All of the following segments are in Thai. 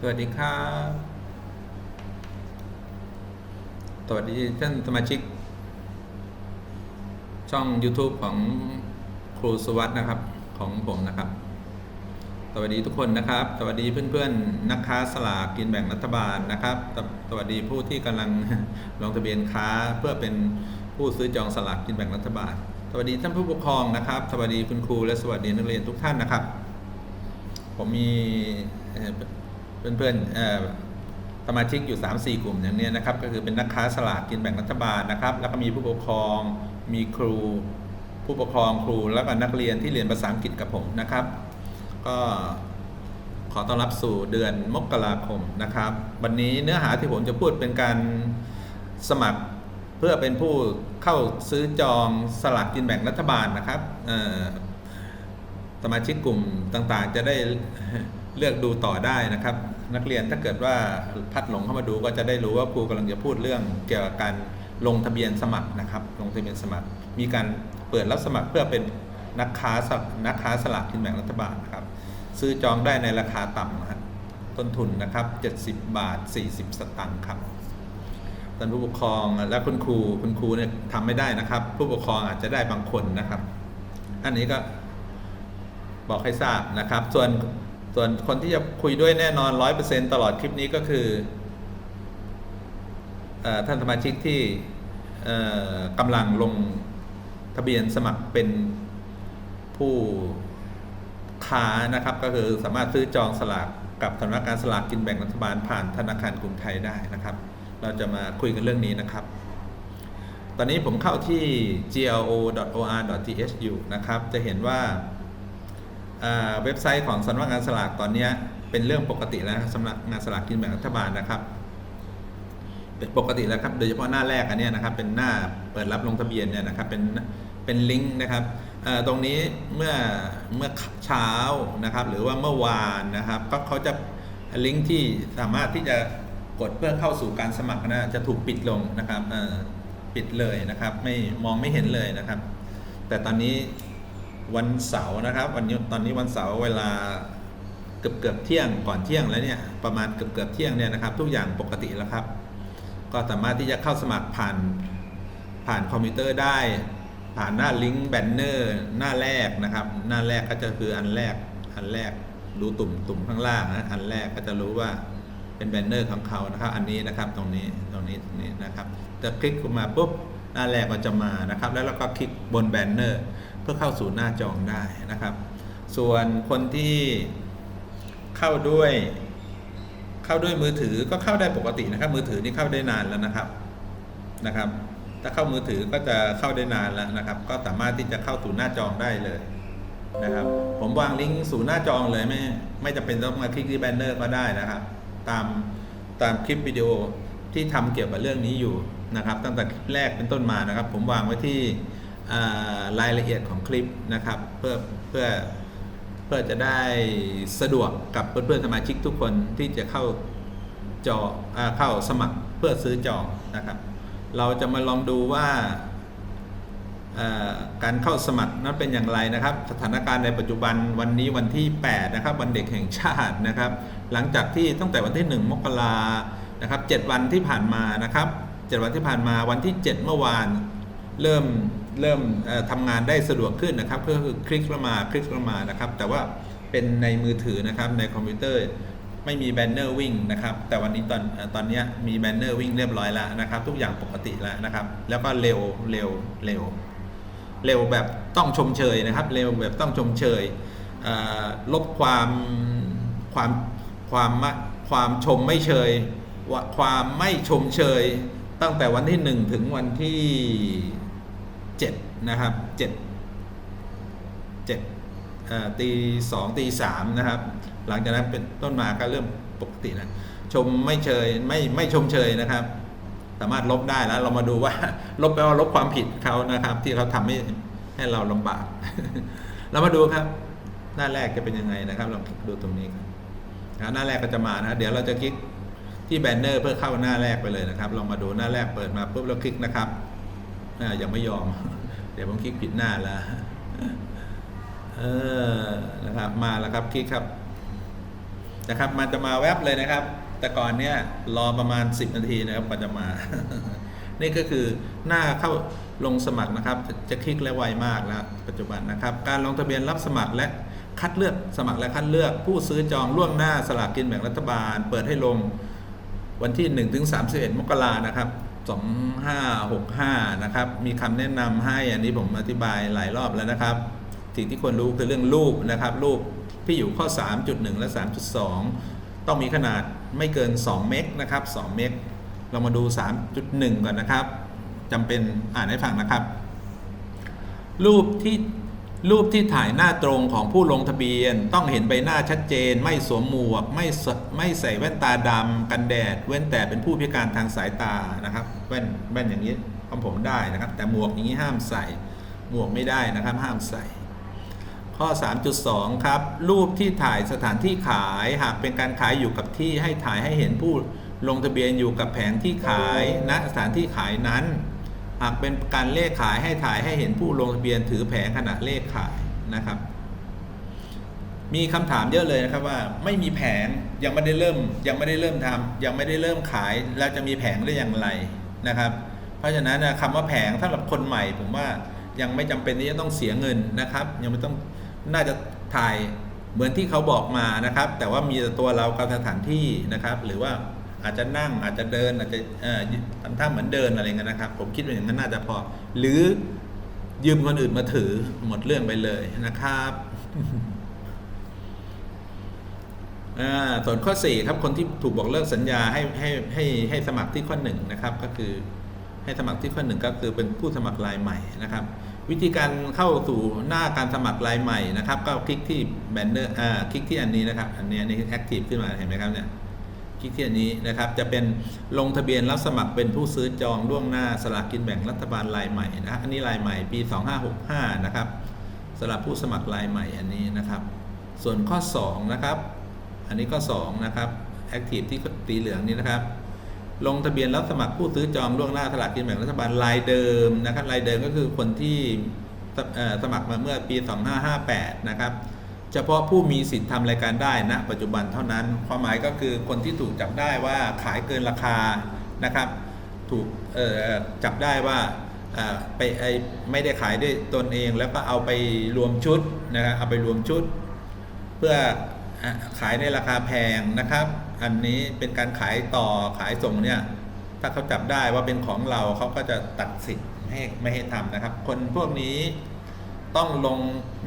สวัสดีครับสวัสดีท่านสมาชิก ช่อง YouTube ของครูสวัสด์นะครับของผมนะครับ สวัสดีทุกคนนะครับ สวัสดีเพื่อนๆนักค้าสลากกินแบ่งรัฐบาลนะครับ สวัสดีผู้ที่กำลังลงทะเบียนค้าเพื่อเป็นผู้ซื้อจองสลากกินแบ่งรัฐบาล สวัสดีท่านผู้ปกครองนะครับ สวัสดีคุณครูและสวัสดีนักเรียนทุกท่านนะครับ ผมมี เพื่อนๆสมาชิกอยู่ 3-4 กลุ่มอย่างนี้นะครับ ก็คือเป็นนักค้าสลากกินแบ่งรัฐบาลนะครับ แล้วก็มีผู้ปกครอง มีครู ผู้ปกครองครูแล้วก็นักเรียนที่เรียนภาษาอังกฤษกับผมนะครับ ก็ขอต้อนรับสู่เดือนมกราคมนะครับ วันนี้เนื้อหาที่ผมจะพูดเป็นการสมัครเพื่อเป็นผู้เข้าซื้อจองสลากกินแบ่งรัฐบาลนะครับสมาชิกกลุ่มต่างๆ จะได้เลือกดูต่อได้นะครับ นักเรียนถ้าเกิดว่าพัดหลงเข้ามาดูก็จะได้รู้ว่าครูกำลังจะพูดเรื่องเกี่ยวกับการลงทะเบียนสมัครนะครับ ลงทะเบียนสมัคร มีการเปิดรับสมัครเพื่อเป็นนักค้าสนักค้าสลากกินแบ่งรัฐบาลนะครับ ซื้อจองได้ในราคาต่ำนะครับต้นทุนนะครับ 70 บาท 40 สตางค์ครับท่านผู้ปกครองและคุณครูคุณครูเนี่ยทำไม่ได้นะครับ ผู้ปกครองอาจจะได้บางคนนะครับ อันนี้ก็บอกให้ทราบนะครับ ส่วน ส่วนคนที่จะคุยด้วยแน่นอนร้อยเปอร์เซ็นตลอดคลิปนี้ก็คืออท่านสมาชิกที่กำลังลงทะเบียนสมัครเป็นผู้ค้านะครับก็คือสามารถซื้อจองสลากกับสำนักงานสลากกินแบ่งรัฐบาลผ่านธนาคารกรุงไทยได้นะครับ เราจะมาคุยกันเรื่องนี้นะครับ ตอนนี้ผมเข้าที่ glo.or.th อยู่นะครับ จะเห็นว่า เว็บไซต์ของสำนักงานสลากตอนนี้เป็นเรื่องปกติแล้วสำนักงานสลากกินแบ่งรัฐบาลนะครับ เป็นปกติแล้วครับโดยเฉพาะหน้าแรกอันนี้นะครับ เป็นหน้าเปิดรับลงทะเบียนเนี่ยนะครับเป็นเป็นลิงก์นะครับตรงนี้เมื่อเมื่อเช้านะครับ หรือว่าเมื่อวานนะครับ ก็เขาจะลิงก์ที่สามารถที่จะกดเพื่อเข้าสู่การสมัครนะจะถูกปิดลงนะครับปิดเลยนะครับ ไม่มองไม่เห็นเลยนะครับ แต่ตอนนี้ วันเสาร์นะครับ วันนี้ตอนนี้วันเสาร์เวลาเกือบเกือบเที่ยงก่อนเที่ยงแล้วเนี่ยประมาณเกือบเกือบเที่ยงเนี่ยนะครับ ทุกอย่างปกติแล้วครับ ก็สามารถที่จะเข้าสมัครผ่านผ่านคอมพิวเตอร์ได้ ผ่านหน้าลิงก์แบนเนอร์หน้าแรกนะครับ หน้าแรกก็จะคืออันแรกอันแรกดูตุ่มตุ่มข้างล่างนะอันแรกก็จะรู้ว่าเป็นแบนเนอร์ของเขานะครับ อันนี้นะครับตรงนี้ตรงนี้ตรงนี้นะครับจะคลิกเข้ามาปุ๊บหน้าแรกก็จะมานะครับ แล้วเราก็คลิกบนแบนเนอร์ พื่อเข้าสู่หน้าจองได้นะครับ ส่วนคนที่เข้าด้วยเข้าด้วยมือถือก็เข้าได้ปกตินะครับ มือถือนี่เข้าได้นานแล้วนะครับนะครับ ถ้าเข้ามือถือก็จะเข้าได้นานแล้วนะครับ ก็สามารถที่จะเข้าสู่หน้าจองได้เลยนะครับ ผมวางลิงก์สู่หน้าจองเลยไม่ไม่จำเป็นต้องมาคลิกที่แบนเนอร์ก็ได้นะครับ ตามตามคลิปวิดีโอที่ทำเกี่ยวกับเรื่องนี้อยู่นะครับ ตั้งแต่คลิปแรกเป็นต้นมานะครับ ผมวางไว้ที่ รายละเอียดของคลิปนะครับเพื่อเพื่อเพื่อจะได้สะดวกกับเพื่อนๆสมาชิกทุกคนที่จะเข้าจออเข้าสมัครเพื่อซื้อจองนะครับ เราจะมาลองดูว่าการเข้าสมัครนั้นเป็นอย่างไรนะครับ สถานการณ์ในปัจจุบันวันนี้วันที่ 8 นะครับ วันเด็กแห่งชาตินะครับ หลังจากที่ตั้งแต่วันที่ 1 มกรานะครับ 7 วันที่ผ่านมานะครับ 7 วันที่ผ่านมาวันที่ 7 เมื่อวาน เริ่ม เริ่มทำงานได้สะดวกขึ้นนะครับก็คือคลิกเข้ามาคลิกเข้ามานะครับ แต่ว่าเป็นในมือถือนะครับในคอมพิวเตอร์ไม่มีแบนเนอร์วิ่งนะครับ แต่วันนี้ตอนตอนนี้มีแบนเนอร์วิ่งเรียบร้อยแล้วนะครับ ทุกอย่างปกติแล้วนะครับ แล้วก็เร็วเร็วเร็ว เร็วแบบต้องชมเชยนะครับ เร็วแบบต้องชมเชยลบความความความความชมไม่เชยความไม่ชมเชย ตั้งแต่วันที่หนึ่งถึงวันที่ เจ็ดนะครับเจ็ดเจ็ดเอ่อตีสองตีสามนะครับ หลังจากนั้นเป็นต้นมาก็เริ่มปกตินะชมไม่เชยไม่ไม่ชมเชยนะครับ สามารถลบได้แล้วเรามาดูว่า ลบแปลว่าลบความผิดเขานะครับ ที่เขาทำให้ให้เราลำบาก เรามาดูครับ หน้าแรกจะเป็นยังไงนะครับลองดูตรงนี้ครับหน้าแรกก็จะมานะเดี๋ยวเราจะคลิกที่แบนเนอร์เพื่อเข้าหน้าแรกไปเลยนะครับลองมาดูหน้าแรกเปิดมาปุ๊บเราคลิกนะครับ ยังไม่ยอม เดี๋ยวผมคลิกผิดหน้าล้วเออนะครับมาแล้วครับคลิกครับนะครับ มันจะมาแวบเลยนะครับ แต่ก่อนเนี้ยรอประมาณ 10 นาทีนะครับกว่าจะมา นี่ก็คือหน้าเข้าลงสมัครนะครับจะจะคลิกและไวมากแล้วปัจจุบันนะครับ การลงทะเบียนรับสมัครและคัดเลือกสมัครและคัดเลือกผู้ซื้อจองล่วงหน้าสลากกินแบ่งรัฐบาล เปิดให้ลงวันที่1ถึง31 มกรานะครับ 2565 นะครับ มีคำแนะนำให้อันนี้ผมอธิบายหลายรอบแล้วนะครับ สิ่งที่ควรรู้คือเรื่องรูปนะครับ รูปที่อยู่ข้อ 3.1 และ 3.2 ต้องมีขนาดไม่เกิน 2 เมกนะครับ 2 เมก เรามาดู 3.1 ก่อนนะครับจำเป็นอ่านให้ฟังนะครับ รูปที่ รูปที่ถ่ายหน้าตรงของผู้ลงทะเบียน ต้องเห็นใบหน้าชัดเจน ไม่สวมหมวก ไม่ไม่ใส่แว่นตาดำกันแดด เว้นแต่เป็นผู้พิการทางสายตานะครับ แว่นแว่นอย่างนี้ของผมได้นะครับ แต่หมวกอย่างนี้ห้ามใส่หมวกไม่ได้นะครับ ห้ามใส่ ข้อ 3.2 ครับ รูปที่ถ่ายสถานที่ขายหากเป็นการขายอยู่กับที่ให้ถ่ายให้เห็นผู้ลงทะเบียนอยู่กับแผงที่ขายณสถานที่ขายนั้น หากเป็นการเลขขายให้ถ่ายให้เห็นผู้ลงทะเบียนถือแผงขณะเลขขายนะครับ มีคำถามเยอะเลยนะครับว่าไม่มีแผงยังไม่ได้เริ่ม ยังไม่ได้เริ่มทำยังไม่ได้เริ่มขายแล้วจะมีแผงได้อย่างไรนะครับ เพราะฉะนั้นคำว่าแผงสำหรับคนใหม่ ผมว่ายังไม่จำเป็นที่จะต้องเสียเงินนะครับ ยังไม่ต้องน่าจะถ่ายเหมือนที่เขาบอกมานะครับ แต่ว่ามีแต่ตัวเรากับสถานที่นะครับ หรือว่า อาจจะนั่งอาจจะเดินอาจจะเอ่อทำท่าเหมือนเดินอะไรเงี้ยนะครับ ผมคิดว่าอย่างนั้นน่าจะพอ หรือยืมคนอื่นมาถือหมดเรื่องไปเลยนะครับอ่าส่วนข้อ 4 ครับคนที่ถูกบอกเลิกสัญญาให้ให้ให้ให้สมัครที่ข้อ1นะครับก็คือให้สมัครที่ข้อ1ก็คือเป็นผู้สมัครรายใหม่นะครับ วิธีการเข้าสู่หน้าการสมัครรายใหม่นะครับ ก็คลิกที่แบนเนอร์อ่าคลิกที่อันนี้นะครับ อันนี้อันนี้แอคทีฟขึ้นมาเห็นไหมครับเนี่ย คลิกที่อันนี้นะครับ จะเป็นลงทะเบียนรับสมัครเป็นผู้ซื้อจองล่วงหน้าสลากกินแบ่งรัฐบาลรายใหม่นะอันนี้รายใหม่ปี 2565 นะครับสำหรับผู้สมัครรายใหม่อันนี้นะครับ ส่วนข้อ 2 นะครับ อันนี้ก็2นะครับแอคทีฟที่ตีเหลืองนี้นะครับ ลงทะเบียนรับสมัครผู้ซื้อจองล่วงหน้าสลากกินแบ่งรัฐบาลรายเดิมนะครับรายเดิมก็คือคนที่สเอ่อสมัครมาเมื่อปี 2558 นะครับ เฉพาะผู้มีสิทธิ์ทำรายการได้ณปัจจุบันเท่านั้น ความหมายก็คือคนที่ถูกจับได้ว่าขายเกินราคานะครับ ถูกจับได้ว่าไปไไม่ได้ขายด้วยตนเองแล้วก็เอาไปรวมชุดนะครับเอาไปรวมชุด เพื่ออขายในราคาแพงนะครับ อันนี้เป็นการขายต่อขายส่งเนี่ยถ้าเขาจับได้ว่าเป็นของเราเขาก็จะตัดสิทธิ์ไม่ให้ไม่ให้ทำนะครับ คนพวกนี้ ต้องลง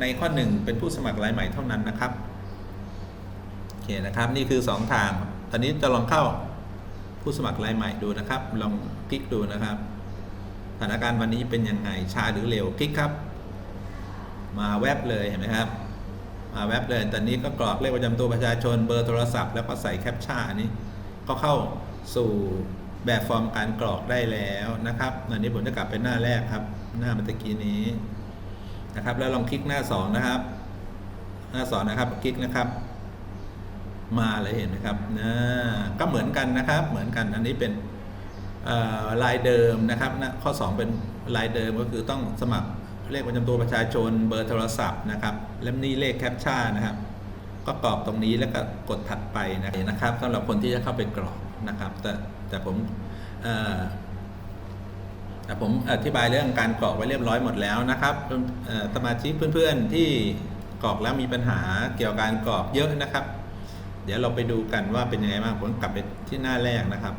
ในข้อหนึ่งเป็นผู้สมัครรายใหม่เท่านั้นนะครับโอเคนะครับนี่คือ 2 ทาง ตอนนี้จะลองเข้าผู้สมัครรายใหม่ดูนะครับ ลองคลิกดูนะครับสถานการณ์วันนี้เป็นยังไงช้าหรือเร็วคลิกครับ มาแวบเลยเห็นไหมครับ มาแว็บเลยตอนนี้ก็กรอกเลขประจำตัวประชาชนเบอร์โทรศัพท์แล้วก็ใส่แคปชั่นอันนี้ก็เข้าสู่แบบฟอร์มการกรอกได้แล้วนะครับอันนี้ผมจะกลับไปหน้าแรกครับ หน้าเมื่อกี้นี้ นะครับ แล้วลองคลิกหน้า 2 นะครับ หน้าสองนะครับ คลิกนะครับ มาเลยเห็นไหมครับนะก็เหมือนกันนะครับ เหมือนกัน อันนี้เป็นลายเดิมนะครับนะข้อ 2 เป็นลายเดิมก็คือต้องสมัครเลขประจำตัวประชาชน เบอร์โทรศัพท์นะครับ แล้วนี่เลขแคปชั่นนะครับ ก็กรอกตรงนี้แล้วก็กดถัดไปนะครับสำหรับคนที่จะเข้าไปกรอกนะครับ แต่แต่ผม ผมอธิบายเรื่องการกรอกไว้เรียบร้อยหมดแล้วนะครับสมาชิกเพื่อนๆที่กรอกแล้วมีปัญหาเกี่ยวกับการกรอกเยอะนะครับ เดี๋ยวเราไปดูกันว่าเป็นยังไงบ้างผมกลับไปที่หน้าแรกนะครับ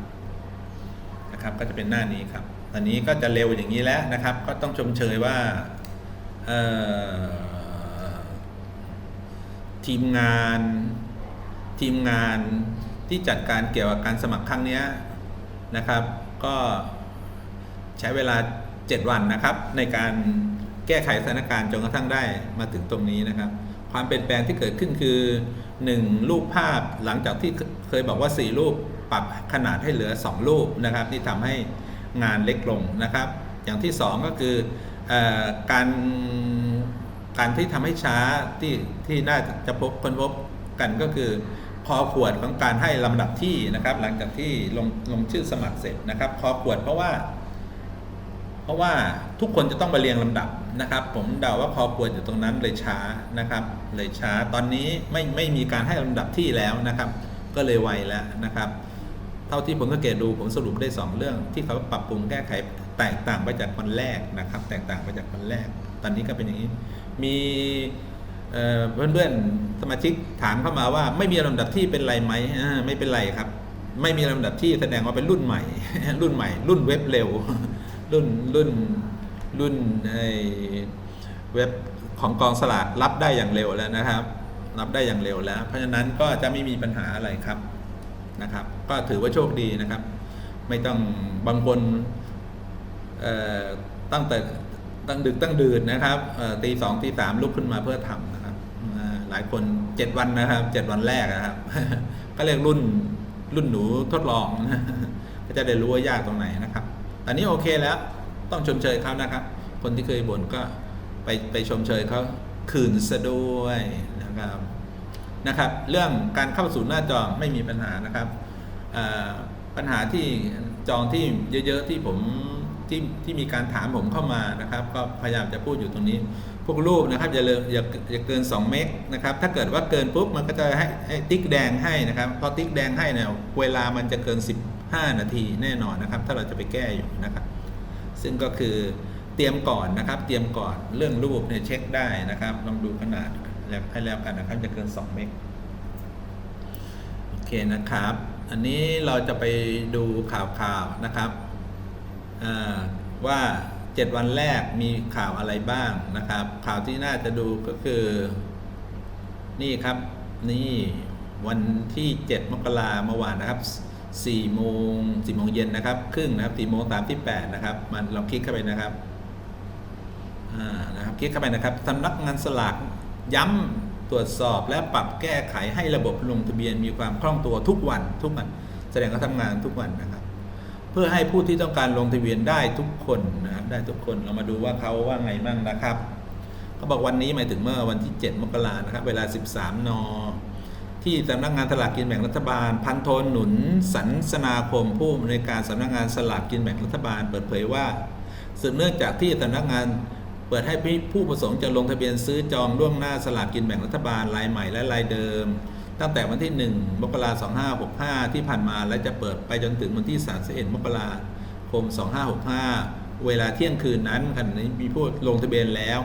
นะครับ ก็จะเป็นหน้านี้ครับอันนี้ก็จะเร็วอย่างนี้แล้วนะครับ ก็ต้องชมเชยว่าทีมงานทีมงานที่จัดการเกี่ยวกับการสมัครครั้งนี้นะครับ ก็ ใช้เวลา 7 วันนะครับ ในการแก้ไขสถานการณ์จนกระทั่งได้มาถึงตรงนี้นะครับ ความเปลี่ยนแปลงที่เกิดขึ้นคือ 1 รูปภาพหลังจากที่เคยบอกว่า 4 รูปปรับขนาดให้เหลือ 2 รูปนะครับที่ทำให้งานเล็กลงนะครับ อย่างที่ 2 ก็คืออการการที่ทำให้ช้าที่ที่น่าจะพบคนพบกันก็คือคอขวดของการให้ลำดับที่นะครับ หลังจากที่ลงลงชื่อสมัครเสร็จนะครับคอขวดเพราะว่า ราะว่าทุกคนจะต้องมาเรียงลำดับนะครับ ผมเดาว่าคอควรอยู่ตรงนั้นเลยช้านะครับ เลยช้าตอนนี้ไม่ไม่มีการให้ลำดับที่แล้วนะครับ ก็เลยไวแล้วนะครับ เท่าที่ผมสังเกตดูผมสรุปได้ 2 เรื่อง ที่เขาปรับปรุงแก้ไขแตกต่างไปจากวันแรกนะครับ แตกต่างไปจากวันแรก ตอนนี้ก็เป็นอย่างนี้ มีเพื่อนๆสมาชิกถามเข้ามาว่า ไม่มีลำดับที่เป็นไรไหมไม่เป็นไรครับ ไม่มีลำดับที่แสดงว่าเป็นรุ่นใหม่ รุ่นใหม่ รุ่นเว็บเร็ว รุ่นรุ่นรุ่นไอ้เว็บของกองสลากรับได้อย่างเร็วแล้วนะครับ รับได้อย่างเร็วแล้ว เพราะฉะนั้นก็จะไม่มีปัญหาอะไรครับนะครับ ก็ถือว่าโชคดีนะครับ ไม่ต้องบางคนเอ่อตั้งแต่ตั้งดึกตั้งดื่นนะครับตีสองตีสามลุกขึ้นมาเพื่อทำนะครับหลายคนเจ็ดวันนะครับเจ็ดวันแรกนะครับ ก็เรียกรุ่นรุ่นหนูทดลองก็จะได้รู้ว่ายากตรงไหนนะครับ อนนี้โอเคแล้วต้องชมเชยเขานะครับ คนที่เคยบ่นก็ไปไปชมเชยเขาคืนซะด้วยนะครับนะครับ เรื่องการเข้าสู่หน้าจอไม่มีปัญหานะครับปัญหาที่จองที่เยอะ ๆ ที่ผมที่ที่มีการถามผมเข้ามานะครับ ก็พยายามจะพูดอยู่ตรงนี้ พวกรูปนะครับอย่าเลยอย่าอย่าเกิน 2 เมกนะครับ ถ้าเกิดว่าเกินปุ๊บมันก็จะให้ติ๊กแดงให้นะครับ พอติ๊กแดงให้เนี่ยเวลามันจะเกิน 5 นาทีแน่นอนนะครับ ถ้าเราจะไปแก้อยู่นะครับ ซึ่งก็คือเตรียมก่อนนะครับ เตรียมก่อนเรื่องรูปเนี่ยเช็คได้นะครับลองดูขนาดแล้วให้แล้วกันนะครับจะเกิน 2 เมกโอเคนะครับ อันนี้เราจะไปดูข่าวๆนะครับอ่าว่า 7 วันแรกมีข่าวอะไรบ้างนะครับ ข่าวที่น่าจะดูก็คือ นี่ครับนี่วันที่ 7 มกราเมื่อวานนะครับ 4โมง4โมงเย็นนะครับ ครึ่งนะครับ4โมง38นะครับ มันลองคลิกเข้าไปนะครับอ่านะครับคลิกเข้าไปนะครับสำนักงานสลากย้ำตรวจสอบและปรับแก้ไขให้ระบบลงทะเบียนมีความคล่องตัวทุกวันทุกวัน แสดงว่าทำงานทุกวันนะครับ เพื่อให้ผู้ที่ต้องการลงทะเบียนได้ทุกคนนะครับได้ทุกคนเรามาดูว่าเขาว่าไงบ้างนะครับเขาบอกวันนี้หมายถึงเมื่อวันที่ 7 มกรานะครับ เวลา 13 น ที่สำนักงานสลากกินแบ่งรัฐบาล พันโทหนุนสันสนาคมผู้อำนวยการสำนักงานสลากกินแบ่งรัฐบาลเปิดเผยว่าสืบเนื่องจากที่สำนักงานเปิดให้ผู้ประสงค์จะลงทะเบียนซื้อจองล่วงหน้าสลากกินแบ่งรัฐบาลรายใหม่และรายเดิม ตั้งแต่วันที่ 1 มกราคม 2565 ที่ผ่านมาและจะเปิดไปจนถึงวันที่ 31 มกราคม 2565 เวลาเที่ยงคืนนั้นขณะนี้มีผู้ลงทะเบียนแล้ว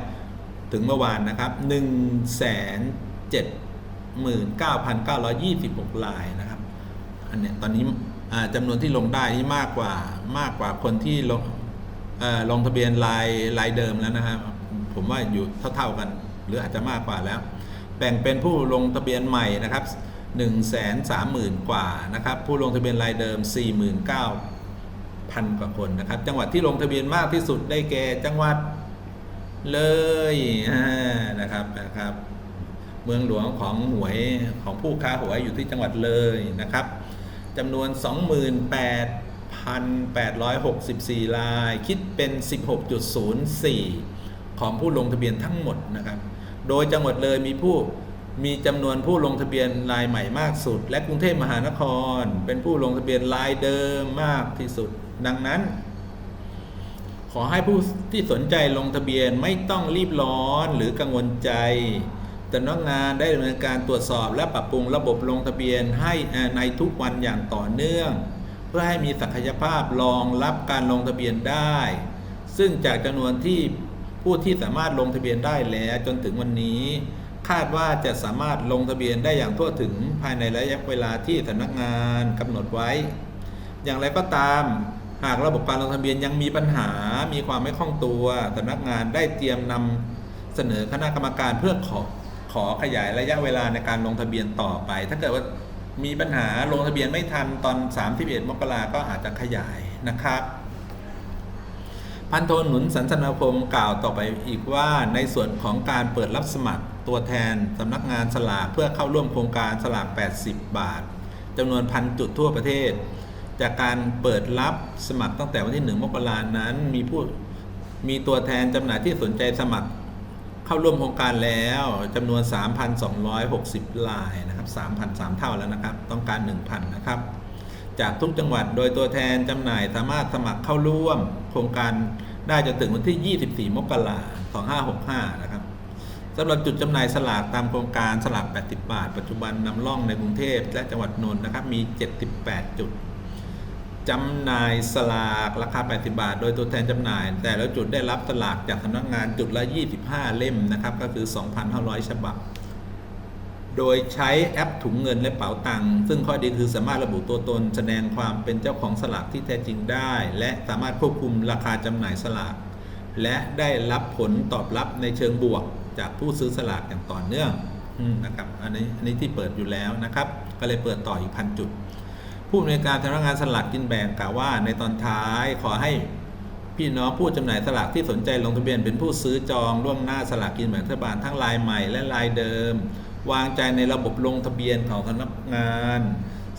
ถึงเมื่อวานนะครับ1 7 19,926 รายนะครับ อันเนี้ยตอนนี้จำนวนที่ลงได้นี่มากกว่ามากกว่าคนที่ลงลงทะเบียนรายรายเดิมแล้วนะครับ ผมว่าอยู่เท่า ๆกัน หรืออาจจะมากกว่าแล้ว แบ่งเป็นผู้ลงทะเบียนใหม่นะครับ1 3 0 0 0 0 กว่านะครับ ผู้ลงทะเบียนรายเดิม 49,000 กว่าคนนะครับ จังหวัดที่ลงทะเบียนมากที่สุดได้แก่จังหวัดเลยนะครับนะครับ เมืองหลวงของหวยของผู้ค้าหวยอยู่ที่จังหวัดเลยนะครับจำนวน 28,864 ราย คิดเป็น 16.04 ของผู้ลงทะเบียนทั้งหมดนะครับ โดยจังหวัดเลยมีผู้มีจำนวนผู้ลงทะเบียนรายใหม่มากสุด และกรุงเทพมหานคร เป็นผู้ลงทะเบียนรายเดิมมากที่สุด ดังนั้น ขอให้ผู้ที่สนใจลงทะเบียนไม่ต้องรีบร้อนหรือกังวลใจ สำนักงานได้ดำเนินการตรวจสอบ และปรับปรุงระบบลงทะเบียนให้ในทุกวันอย่างต่อเนื่อง เพื่อให้มีศักยภาพรองรับการลงทะเบียนได้ ซึ่งจากจำนวนที่ผู้ที่สามารถลงทะเบียนได้แล้วจนถึงวันนี้ คาดว่าจะสามารถลงทะเบียนได้อย่างทั่วถึงภายในระยะเวลาที่สำนักงานกำหนดไว้ อย่างไรก็ตามหากระบบการลงทะเบียนยังมีปัญหา มีความไม่คล่องตัวสำนักงานได้เตรียมนำเสนอคณะกรรมการเพื่อขอ อขยายระยะเวลาในการลงทะเบียนต่อไป ถ้าเกิดว่ามีปัญหาลงทะเบียนไม่ทันตอน 31 มกราก็อาจจะขยายนะครับ พันโทหนุนสันสนาคมกล่าวต่อไปอีกว่าในส่วนของการเปิดรับสมัครตัวแทนสำนักงานสลากเพื่อเข้าร่วมโครงการสลาก 80 บาทจำนวนพันจุดทั่วประเทศ จากการเปิดรับสมัครตั้งแต่วันที่ 1 มกรานั้น มีผู้มีตัวแทนจำหน่ายที่สนใจสมัคร เข้าร่วมโครงการแล้วจำนวน 3,260รายนะครับ3,000 3เท่าแล้วนะครับ ต้องการ 1,000 นะครับ จากทุกจังหวัดโดยตัวแทนจำหน่ายสามารถสมัครเข้าร่วมโครงการได้จนถึงวันที่ 24 มกราคม 2565 นะครับสำหรับจุดจำหน่ายสลากตามโครงการสลาก 80 บาท ปัจจุบันนำร่องในกรุงเทพและจังหวัดนนท์นะครับ มี 78 จุด จำหน่ายสลากราคา 80 บาท โดยตัวแทนจำหน่าย แต่ละจุดได้รับสลากจากสำนักงานจุดละ 25 เล่มนะครับ ก็คือ 2,500 ฉบับ โดยใช้แอปถุงเงินและเป๋าตังค์ซึ่งข้อดีคือสามารถระบุตัวตน แสดงความเป็นเจ้าของสลากที่แท้จริงได้ และสามารถควบคุมราคาจำหน่ายสลาก และได้รับผลตอบรับในเชิงบวก จากผู้ซื้อสลากอย่างต่อเนื่องนะครับ อันนี้อันนี้ที่เปิดอยู่แล้วนะครับ ก็เลยเปิดต่ออีกพันจุด ผู้อำนวยการสำนักงานสลากกินแบ่งกล่าวว่า ในตอนท้ายขอให้พี่น้องผู้จำหน่ายสลากที่สนใจลงทะเบียนเป็นผู้ซื้อจองล่วงหน้าสลากกินแบ่งรัฐบาลทั้งรายใหม่และรายเดิม วางใจในระบบลงทะเบียนของสำนักงาน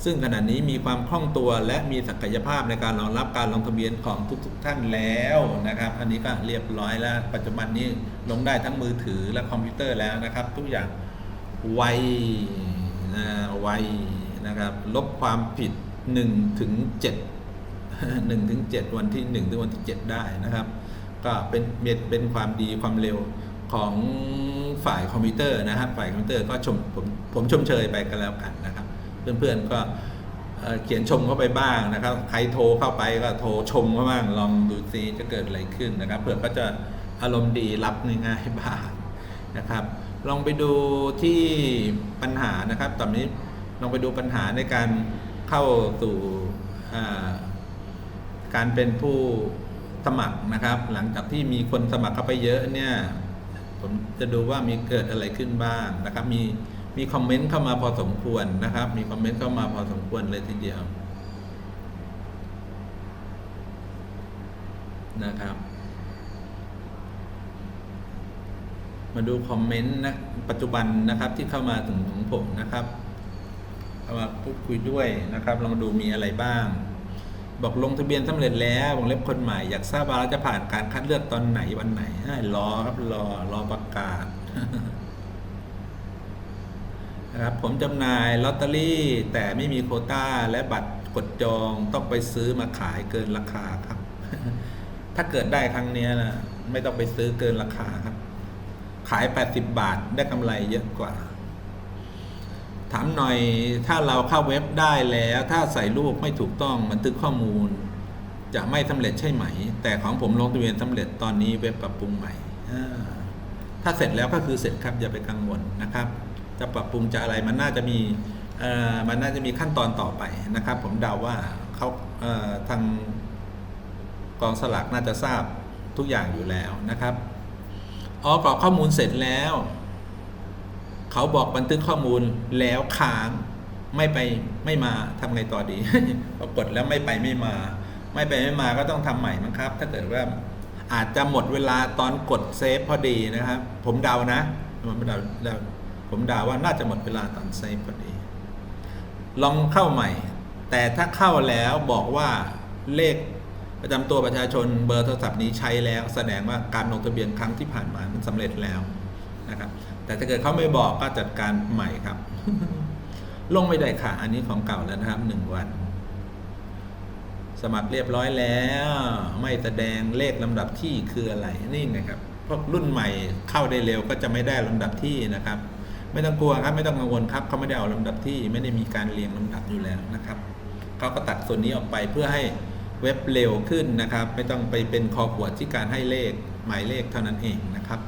ซึ่งขณะนี้มีความคล่องตัวและมีศักยภาพในการรองรับการลงทะเบียนของทุก ๆ ท่านแล้วนะครับ อันนี้ก็เรียบร้อยแล้ว ปัจจุบันนี้ลงได้ทั้งมือถือและคอมพิวเตอร์แล้วนะครับ ทุกอย่างไวนะไว นะครับ ลบความผิด1ถึง7 1ถึง7วันที่ 1 ถึงวันที่ 7 ได้นะครับ ก็เป็นเป็นเป็นความดีความเร็วของฝ่ายคอมพิวเตอร์นะครับ ฝ่ายคอมพิวเตอร์ก็ชมผมผมชมเชยไปกันแล้วกันนะครับ เพื่อนๆก็เขียนชมเข้าไปบ้างนะครับ ใครโทรเข้าไปก็โทรชมเขาบ้างลองดูซิจะเกิดอะไรขึ้นนะครับเพื่อก็จะอารมณ์ดีรับง่ายๆบ้างนะครับ ลองไปดูที่ปัญหานะครับ ตอนนี้ ลองไปดูปัญหาในการเข้าสู่การเป็นผู้สมัครนะครับ หลังจากที่มีคนสมัครเข้าไปเยอะเนี่ย ผมจะดูว่ามีเกิดอะไรขึ้นบ้างนะครับ มีมีคอมเมนต์เข้ามาพอสมควรนะครับ มีคอมเมนต์เข้ามาพอสมควรเลยทีเดียวนะครับ มาดูคอมเมนต์นะปัจจุบันนะครับที่เข้ามาถึงของผมนะครับ เข้ามาพูดคุยด้วยนะครับลองดูมีอะไรบ้าง บอกลงทะเบียนสำเร็จแล้ววงเล็บคนใหม่อยากทราบว่าเราจะผ่านการคัดเลือกตอนไหนวันไหนรอครับรอรอประกาศนะครับผมจำหน่ายลอตเตอรี่แต่ไม่มีโคต้าและบัตรกดจองต้องไปซื้อมาขายเกินราคาครับ ถ้าเกิดได้ครั้งนี้นะไม่ต้องไปซื้อเกินราคาครับ ขาย 80 บาทได้กำไรเยอะกว่า ถามหน่อยถ้าเราเข้าเว็บได้แล้ว ถ้าใส่รูปไม่ถูกต้องบันทึกข้อมูล จะไม่สำเร็จใช่ไหม แต่ของผมลงทะเบียนสำเร็จตอนนี้เว็บปรับปรุงใหม่ถ้าเสร็จแล้วก็คือเสร็จครับอย่าไปกังวลนะครับ จะปรับปรุงจะอะไรมันน่าจะมีมันน่าจะมีขั้นตอนต่อไปนะครับ ผมเดาว่าเขาเทางกองสลากน่าจะทราบทุกอย่างอยู่แล้วนะครับอ๋อกรอกข้อมูลเสร็จแล้ว เขาบอกบันทึกข้อมูลแล้วค้างไม่ไปไม่มาทำไงต่อดีปรากฏแล้วไม่ไปไม่มา ไม่ไปไม่มาก็ต้องทำใหม่มั้งครับ ถ้าเกิดว่าอาจจะหมดเวลาตอนกดเซฟพอดีนะครับ ผมเดานะผมเดาเดาผมเดาว่าน่าจะหมดเวลาตอนเซฟพอดี ลองเข้าใหม่ แต่ถ้าเข้าแล้วบอกว่าเลขประจำตัวประชาชนเบอร์โทรศัพท์นี้ใช้แล้ว แสดงว่าการลงทะเบียนครั้งที่ผ่านมามันสำเร็จแล้วนะครับ แต่ถ้าเกิดเขาไม่บอกก็จัดการใหม่ครับ ลงไม่ได้ค่ะ อันนี้ของเก่าแล้วนะครับหนึ่งวัน สมัครเรียบร้อยแล้ว ไม่แสดงเลขลำดับที่คืออะไรนี่ไงครับพวกรุ่นใหม่เข้าได้เร็วก็จะไม่ได้ลำดับที่นะครับ ไม่ต้องกลัวครับ ไม่ต้องกังวลครับเขาไม่ได้เอาลำดับที่ไม่ได้มีการเรียงลำดับอยู่แล้วนะครับเขาก็ตัดส่วนนี้ออกไปเพื่อให้เว็บเร็วขึ้นนะครับ ไม่ต้องไปเป็นคอขวดที่การให้เลขหมายเลขเท่านั้นเองนะครับ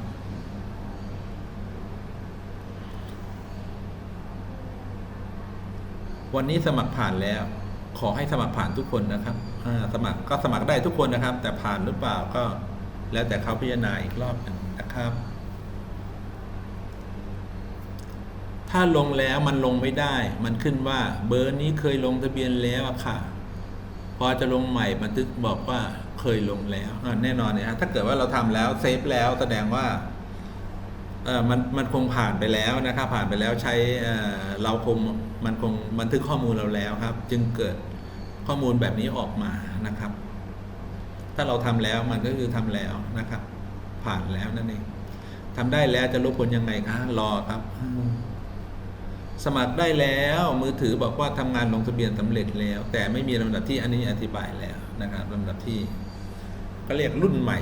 วันนี้สมัครผ่านแล้ว ขอให้สมัครผ่านทุกคนนะครับสมัครก็สมัครได้ทุกคนนะครับ แต่ผ่านหรือเปล่าก็แล้วแต่เขาพิจารณาอีกรอบหนึ่งนะครับ ถ้าลงแล้วมันลงไม่ได้ มันขึ้นว่าเบอร์นี้เคยลงทะเบียนแล้วอะค่ะ พอจะลงใหม่บันทึกบอกว่าเคยลงแล้วแน่นอนเนี่ยถ้าเกิดว่าเราทำแล้วเซฟแล้วแสดงว่า เออมันมันคงผ่านไปแล้วนะครับ ผ่านไปแล้วใช้เออเราคงมันคงบันทึกข้อมูลเราแล้วครับ จึงเกิดข้อมูลแบบนี้ออกมานะครับ ถ้าเราทำแล้วมันก็คือทำแล้วนะครับ ผ่านแล้วนั่นเองทำได้แล้วจะรู้ผลยังไงคะรอครับ สมัครได้แล้วมือถือบอกว่าทำงานลงทะเบียนสำเร็จแล้ว แต่ไม่มีลำดับที่อันนี้อธิบายแล้วนะครับลำดับที่ก็เรียกรุ่นใหม่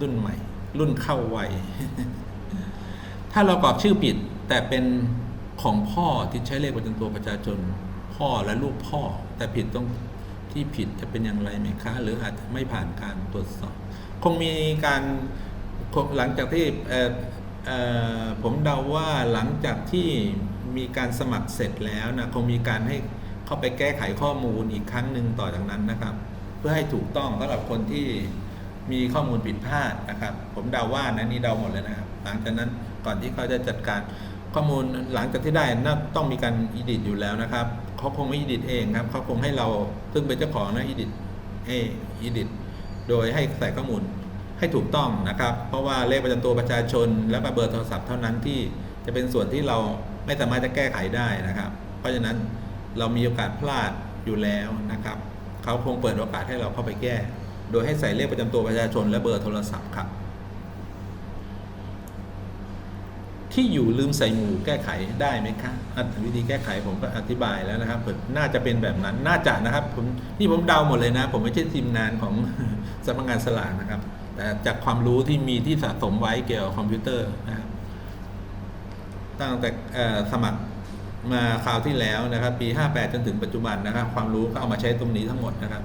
รุ่นใหม่ รุ่นเข้าไว ถ้าเรากรอกชื่อผิดแต่เป็นของพ่อที่ใช้เลขประจำตัวประชาชนพ่อและลูกพ่อ แต่ผิดตรงที่ผิดจะเป็นอย่างไรไหมคะ หรืออาจจะไม่ผ่านการตรวจสอบ คงมีการหลังจากที่ผมเดาว่าหลังจากที่มีการสมัครเสร็จแล้วนะคงมีการให้เข้าไปแก้ไขข้อมูลอีกครั้งหนึ่งต่อจากนั้นนะครับ เพื่อให้ถูกต้องสำหรับคนที่มีข้อมูลผิดพลาดนะครับ ผมเดาว่านะนี่เดาหมดเลยนะครับ หลังจากนั้น ก่อนที่เขาจะจัดการข้อมูลหลังจากที่ได้น่าต้องมีการอีดิทอยู่แล้วนะครับเขาคงไม่อีดิทเองครับเขาคงให้เราซึ่งเป็นเจ้าของนะอีดิทให้อีดิทโดยให้ใส่ข้อมูลให้ถูกต้องนะครับ เพราะว่าเลขประจำตัวประชาชน แล้วก็เบอร์โทรศัพท์เท่านั้นที่จะเป็นส่วนที่เราไม่สามารถจะแก้ไขได้นะครับ เพราะฉะนั้นเรามีโอกาสพลาดอยู่แล้วนะครับเขาคงเปิดโอกาสให้เราเข้าไปแก้ โดยให้ใส่เลขประจำตัวประชาชน และเบอร์โทรศัพท์ครับ ที่อยู่ลืมใส่หมู่แก้ไขได้ไหมคะวิธีแก้ไขผมก็อธิบายแล้วนะครับน่าจะเป็นแบบนั้นน่าจะนะครับผมนี่ผมเดาหมดเลยนะ ผมไม่ใช่ทีมงานของสำนักงานสลากนะครับ แต่จากความรู้ที่มีที่สะสมไว้เกี่ยวกับคอมพิวเตอร์นะครับตั้งแต่สมัครมาคราวที่แล้วนะครับ ปี 58 จนถึงปัจจุบันนะครับ ความรู้ก็เอามาใช้ตรงนี้ทั้งหมดนะครับ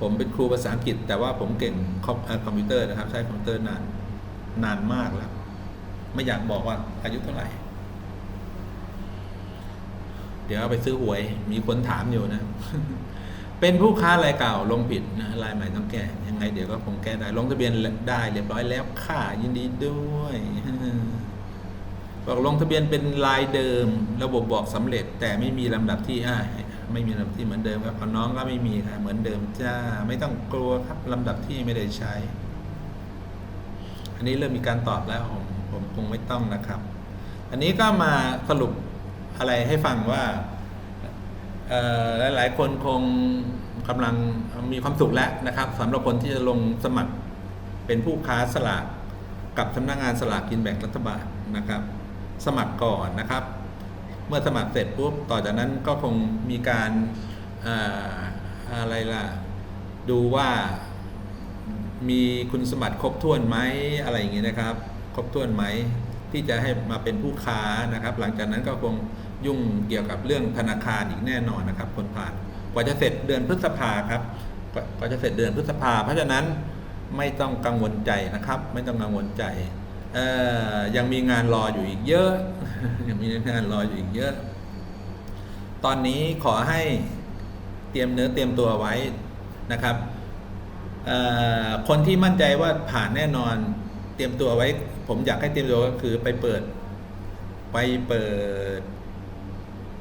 ผมเป็นครูภาษาอังกฤษ แต่ว่าผมเก่งคออคอมพิวเตอร์นะครับ ใช้คอมพิวเตอร์นานนานมากแล้ว ไม่อยากบอกว่าอายุเท่าไหร่ เดี๋ยวไปซื้อหวย มีคนถามอยู่นะ เป็นผู้ค้ารายเก่าลงผิดนะรายใหม่ต้องแก้ ยังไงเดี๋ยวก็คงแก้ได้ ลงทะเบียนได้เรียบร้อยแล้วค่ะยินดีด้วยบอกลงทะเบียนเป็นลายเดิม ระบบบอกสำเร็จ แต่ไม่มีลำดับที่อ่าไม่มีลำดับที่เหมือนเดิมครับน้องก็ไม่มีค่ะเหมือนเดิมจ้า ไม่ต้องกลัวครับลำดับที่ไม่ได้ใช้ อันนี้เริ่มมีการตอบแล้วผม ผมคงไม่ต้องนะครับ อันนี้ก็มาสรุปอะไรให้ฟังว่าเอ่อหลายๆ คนคงกำลังมีความสุขแล้วนะครับสำหรับคนที่จะลงสมัครเป็นผู้ค้าสลากกับสำนักงานสลากกินแบ่งรัฐบาลนะครับ สมัครก่อนนะครับ เมื่อสมัครเสร็จปุ๊บต่อจากนั้นก็คงมีการเอ่ออะไรล่ะ ดูว่ามีคุณสมบัติครบถ้วนไหมอะไรอย่างนี้นะครับ ครบถ้วนไหม ที่จะให้มาเป็นผู้ค้านะครับ หลังจากนั้นก็คงยุ่งเกี่ยวกับเรื่องธนาคารอีกแน่นอนนะครับ คนผ่านกว่าจะเสร็จเดือนพฤษภาครับกว่าจะเสร็จเดือนพฤษภา เพราะฉะนั้นไม่ต้องกังวลใจนะครับ ไม่ต้องกังวลใจยังมีงานรออยู่อีกเยอะ ยังมีงานรออยู่อีกเยอะ ตอนนี้ขอให้เตรียมเนื้อเตรียมตัวไว้นะครับคนที่มั่นใจว่าผ่านแน่นอน เตรียมตัวไว้ ผมอยากให้เตรียมตัวก็คือไปเปิด ไปเปิด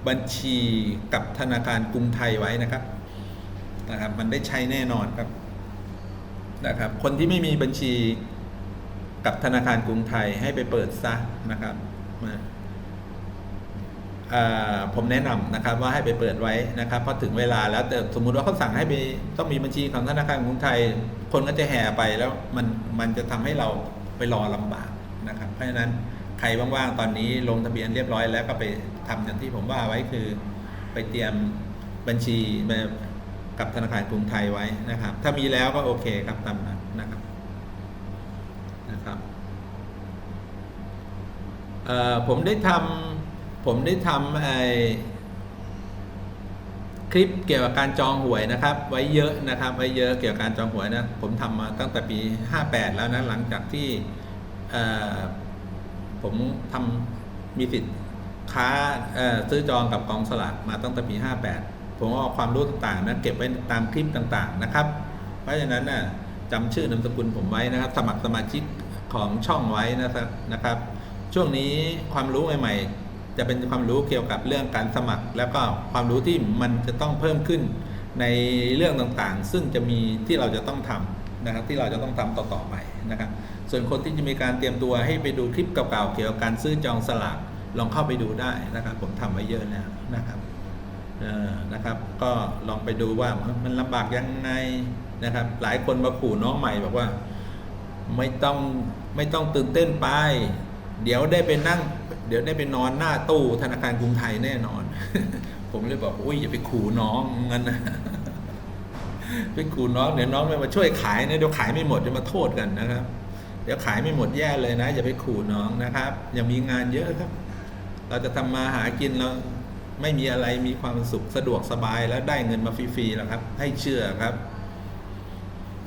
บัญชีกับธนาคารกรุงไทยไว้นะครับนะครับ มันได้ใช้แน่นอนครับนะครับ คนที่ไม่มีบัญชีกับธนาคารกรุงไทยให้ไปเปิดซะนะครับมาผมแนะนำนะครับว่าให้ไปเปิดไว้นะครับพราะถึงเวลาแล้วแต่สมมุติว่าเขาสั่งให้ไปต้องมีบัญชีของธนาคารกรุงไทย คนก็จะแห่ไปแล้วมันมันจะทำให้เราไปรอลำบาก เพราะฉะนั้นใครว่างๆตอนนี้ลงทะเบียนเรียบร้อยแล้วก็ไปทำอย่างที่ผมว่าไว้คือไปเตรียมบัญชีกับธนาคารกรุงไทยไว้นะครับ ถ้ามีแล้วก็โอเคครับตามนั้นนะครับนะครับผมได้ทำผมได้ทำไอคลิปเกี่ยวกับการจองหวยนะครับ ไว้เยอะนะครับ ไว้เยอะเกี่ยวกับการจองหวยนะผมทำมาตั้งแต่ปี 58 แล้วนะหลังจากที่เอ่อ ผมทำมีสิทธิ์ค้าซื้อจองกับกองสลากมาตั้งแต่ปี 58 ผมเอาความรู้ต่างๆนะเก็บไว้ตามคลิปต่างๆนะครับ เพราะฉะนั้นนะจำชื่อนามสกุลผมไว้นะครับ สมัครสมาชิกของช่องไว้นะครับนะครับ ช่วงนี้ความรู้ใหม่ ๆ จะเป็นความรู้เกี่ยวกับเรื่องการสมัคร แล้วก็ความรู้ที่มันจะต้องเพิ่มขึ้นในเรื่องต่างๆ ซึ่งจะมีที่เราจะต้องทำ นะครับที่เราจะต้องทำต่อๆไปนะครับส่วนคนที่จะมีการเตรียมตัวให้ไปดูคลิปเก่าๆเกี่ยวกับการซื้อจองสลากลองเข้าไปดูได้นะครับผมทำไว้เยอะแล้วนะครับนะครับก็ลองไปดูว่ามันลำบากยังไงนะครับ หลายคนมาขู่น้องใหม่บอกว่าไม่ต้องไม่ต้องตื่นเต้นไป เดี๋ยวได้ไปนั่ง เดี๋ยวได้ไปนอนหน้าตู้ธนาคารกรุงไทยแน่นอน ผมเลยบอกอุ้ยอย่าไปขู่น้องงั้นนะ ไปขูน้องเดี๋ยวน้องไม่มาช่วยขายนะเดี๋ยวขายไม่หมดจะมาโทษกันนะครับ เดี๋ยวขายไม่หมดแย่เลยนะอย่าไปขู่น้องนะครับยังมีงานเยอะครับ เราจะทำมาหากินเราไม่มีอะไรมีความสุขสะดวกสบายแล้วได้เงินมาฟรีๆแล้วครับ ให้เชื่อครับ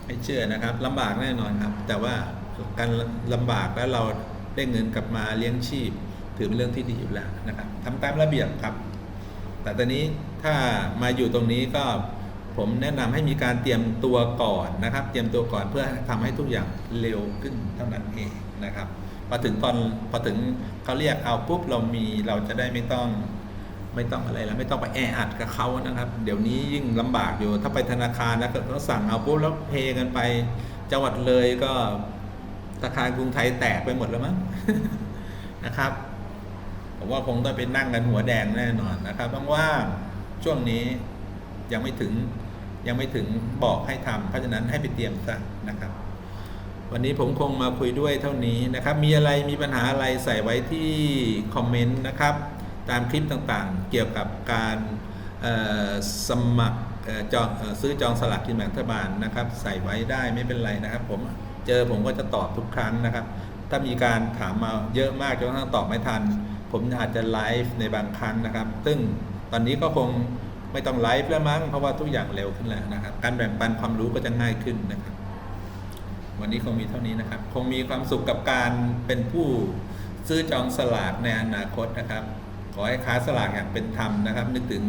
ให้เชื่อนะครับลำบากแน่นอนครับ แต่ว่าการลำบากแล้วเราได้เงินกลับมาเลี้ยงชีพ ถือเป็นเรื่องที่ดีอยู่แล้วนะครับทำตามระเบียบครับ แต่ตอนนี้ถ้ามาอยู่ตรงนี้ก็ ผมแนะนำให้มีการเตรียมตัวก่อนนะครับ เตรียมตัวก่อนเพื่อทำให้ทุกอย่างเร็วขึ้นเท่านั้นเองนะครับพอถึงตอนพอถึงเขาเรียกเอาปุ๊บเรามีเราจะได้ไม่ต้องไม่ต้องอะไรแล้วไม่ต้องไปแออัดกับเขานะครับ เดี๋ยวนี้ยิ่งลำบากอยู่ถ้าไปธนาคารแล้วก็สั่งเอาปุ๊บแล้วเพย์กันไปจังหวัดเลยก็ธนาคารกรุงไทยแตกไปหมดแล้วมั้งนะครับผมว่าคงต้องไปนั่งกันหัวแดงแน่นอนนะครับว่างๆช่วงนี้ยังไม่ถึง ยังไม่ถึงบอกให้ทำเพราะฉะนั้นให้ไปเตรียมซะนะครับ วันนี้ผมคงมาคุยด้วยเท่านี้นะครับ มีอะไรมีปัญหาอะไรใส่ไว้ที่คอมเมนต์นะครับ ตามคลิปต่างๆ เกี่ยวกับการสมัครจองซื้อจองสลากกินแบ่งรัฐบาลนะครับ ใส่ไว้ได้ไม่เป็นไรนะครับ ผมเจอผมก็จะตอบทุกครั้งนะครับ ถ้ามีการถามมาเยอะมากจนกระทั่งตอบไม่ทัน ผมอาจจะไลฟ์ในบางครั้งนะครับ ซึ่งตอนนี้ก็คง ไม่ต้องไลฟ์แล้วมั้งเพราะว่าทุกอย่างเร็วขึ้นแล้วนะครับ การแบ่งปันความรู้ก็จะง่ายขึ้นนะครับ วันนี้คงมีเท่านี้นะครับ คงมีความสุขกับการเป็นผู้ซื้อจองสลากในอนาคตนะครับ ขอให้ค้าสลากอย่างเป็นธรรมนะครับ นึกถึง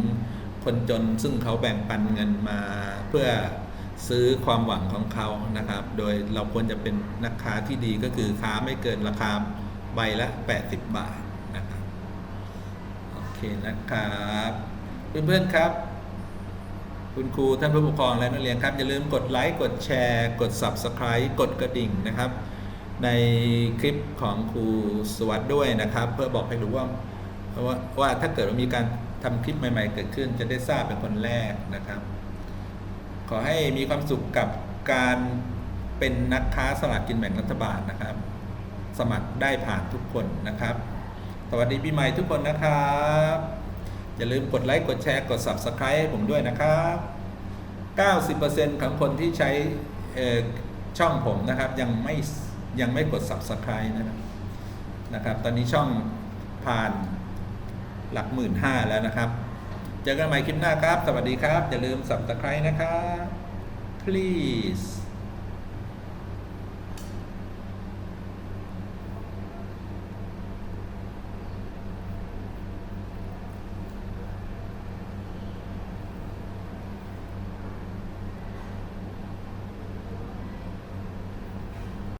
คนจนซึ่งเขาแบ่งปันเงินมาเพื่อซื้อความหวังของเขานะครับ โดยเราควรจะเป็นนักค้าที่ดีก็คือค้าไม่เกินราคาใบละ 80 บาทนะครับ โอเคนะครับ เพื่อนๆครับ คุณครูท่านผู้ปกครองและนักเรียนครับ อย่าลืมกดไลค์กดแชร์ กด Subscribe กดกระดิ่งนะครับ ในคลิปของครูสวัสดด้วยนะครับ เพื่อบอกให้รู้ว่าว่าว่าถ้าเกิดว่ามีการทำคลิปใหม่ ๆ เกิดขึ้นจะได้ทราบเป็นคนแรกนะครับ ขอให้มีความสุขกับการเป็นนักค้าสลากกินแบ่งรัฐบาลนะครับ สมัครได้ผ่านทุกคนนะครับ สวัสดีปีใหม่ทุกคนนะครับ อย่าลืมกดไลค์กดแชร์กด Subscribe ให้ผมด้วยนะครับ 90%ของคนที่ใช้ช่องผมนะครับยังไม่ยังไม่กด Subscribe นะครับนะครับ ตอนนี้ช่องผ่านหลักหมื่นห้าแล้วนะครับ เจอกันใหม่คลิปหน้าครับ สวัสดีครับ อย่าลืม Subscribe นะครับ please